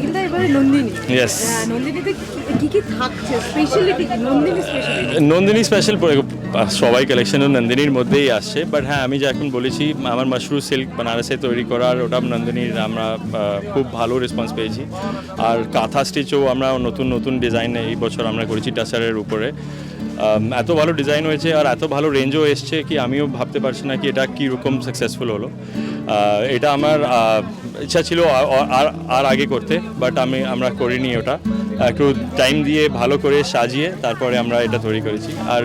Nandini. Yes. আহ, নন্দিনীতে কি- কি কি থাকছে speciality Nandini speciality Nandini special সবাই কালেকশনও নন্দিনীর মধ্যেই আসছে বাট হ্যাঁ আমি যে এখন বলেছি আমার মাশরু সিল্ক বানারসে তৈরি করার ওটা নন্দিনীর আমরা খুব ভালো রেসপন্স পেয়েছি। আর কাঁথা স্টিচও আমরা নতুন নতুন ডিজাইন এই বছর আমরা করেছি টাসারের উপরে। এত ভালো ডিজাইন হয়েছে আর এত ভালো রেঞ্জও এসছে কি আমিও ভাবতে পারছি না কি এটা কীরকম সাকসেসফুল হলো। এটা আমার ইচ্ছা ছিল আর আর আগে করতে বাট আমি আমরা করিনি ওটা। একটু টাইম দিয়ে ভালো করে সাজিয়ে তারপরে আমরা এটা তৈরি করেছি। আর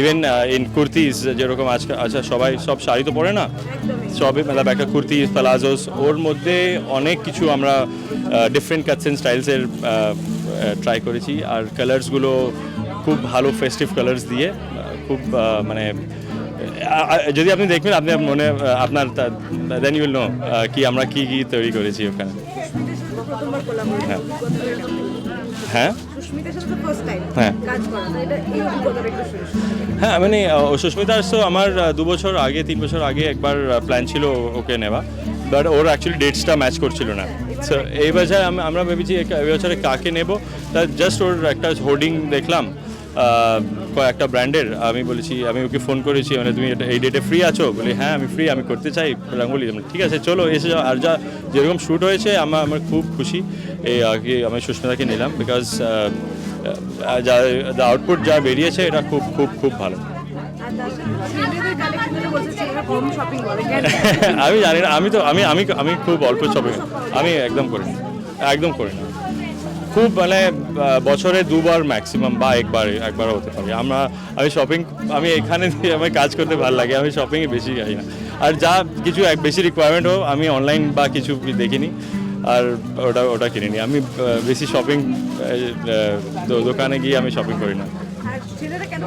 ইভেন ইন কুর্তিজ যেরকম আজকে আচ্ছা সবাই সব শাড়ি তো পরে না? সবে মানে একটা কুর্তি প্লাজোস ওর মধ্যে অনেক কিছু আমরা ডিফারেন্ট কাটস স্টাইলসের ট্রাই করেছি। আর কালার্সগুলো খুব ভালো ফেস্টিভ কালার্স দিয়ে খুব মানে যদি আপনি দেখবেন, আপনি মনে আপনার দেন ইউল নো কি আমরা কি কি তৈরি করেছি ওখানে হ্যাঁ। হ্যাঁ হ্যাঁ। মানে সুস্মিতা তো আমার দু বছর আগে, তিন বছর আগে একবার প্ল্যান ছিল ওকে নেওয়া বাট ওর অ্যাকচুয়ালি ডেটসটা ম্যাচ করছিল না এই বছর আমরা ভেবেছি এই বছরে কাকে নেব, তা জাস্ট ওর একটা হোর্ডিং দেখলাম কয়েকটা ব্র্যান্ডের, আমি বলেছি, আমি ওকে ফোন করেছি মানে তুমি এই ডেটে ফ্রি আছো? বলি হ্যাঁ আমি ফ্রি আমি করতে চাই। রাঙ্গুলি ঠিক আছে, চলো, এসে যাও। আর যা, যেরকম শ্যুট হয়েছে, আমার আমার খুব খুশি। এই কি, আমি সুস্মিতাকে নিলাম বিকজ যা দ্য আউটপুট যা বেরিয়েছে, এটা খুব খুব খুব ভালো। আমি জানি না, আমি তো, আমি আমি আমি খুব অল্প শপিং আমি একদম করি না একদম করি না খুব মানে বছরে দুবার ম্যাক্সিমাম বা একবার একবারও হতে পারে। আমরা আমি শপিং আমি এখানে আমার কাজ করতে ভালো লাগে আমি শপিংয়ে বেশি যাই না। আর যা কিছু এক বেশি রিকোয়ারমেন্ট হোক আমি অনলাইন বা কিছু দেখিনি আর ওটা ওটা কিনিনি। আমি বেশি শপিং দোকানে গিয়ে আমি শপিং করি না। কেন?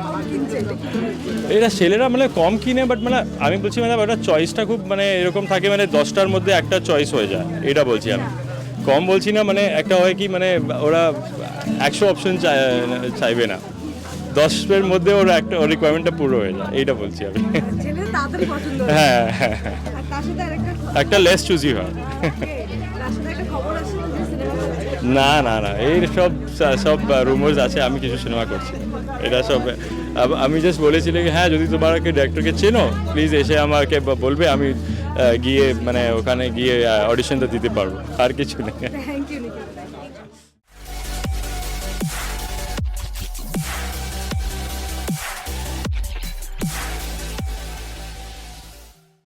এটা ছেলেরা মানে কম কিনে বাট মানে আমি বলছি মানে ওটা চয়েসটা খুব মানে এরকম থাকে মানে দশটার মধ্যে একটা চয়েস হয়ে যায় এটা বলছি আমি। কম বলছি না মানে একটা হয় কি মানে ওরা একশো অপশন চাইবে না। দশের মধ্যে ওরা একটা রিকোয়ারমেন্টটা পুরো হয়ে যায় এইটা বলছি আমি। হয় হ্যাঁ হ্যাঁ একটা লেস চুজি হয়। না না না এই সব সব রুমার্স আছে আমি কিছু সিনেমা করছি। এটা সব আমি জাস্ট বলেছিলাম হ্যাঁ যদি তোমার ডিরেক্টরকে চেনো প্লিজ এসে আমাকে বলবে আমি গিয়ে মানে ওখানে গিয়ে অডিশনটা দিতে পারব। আর কিছু না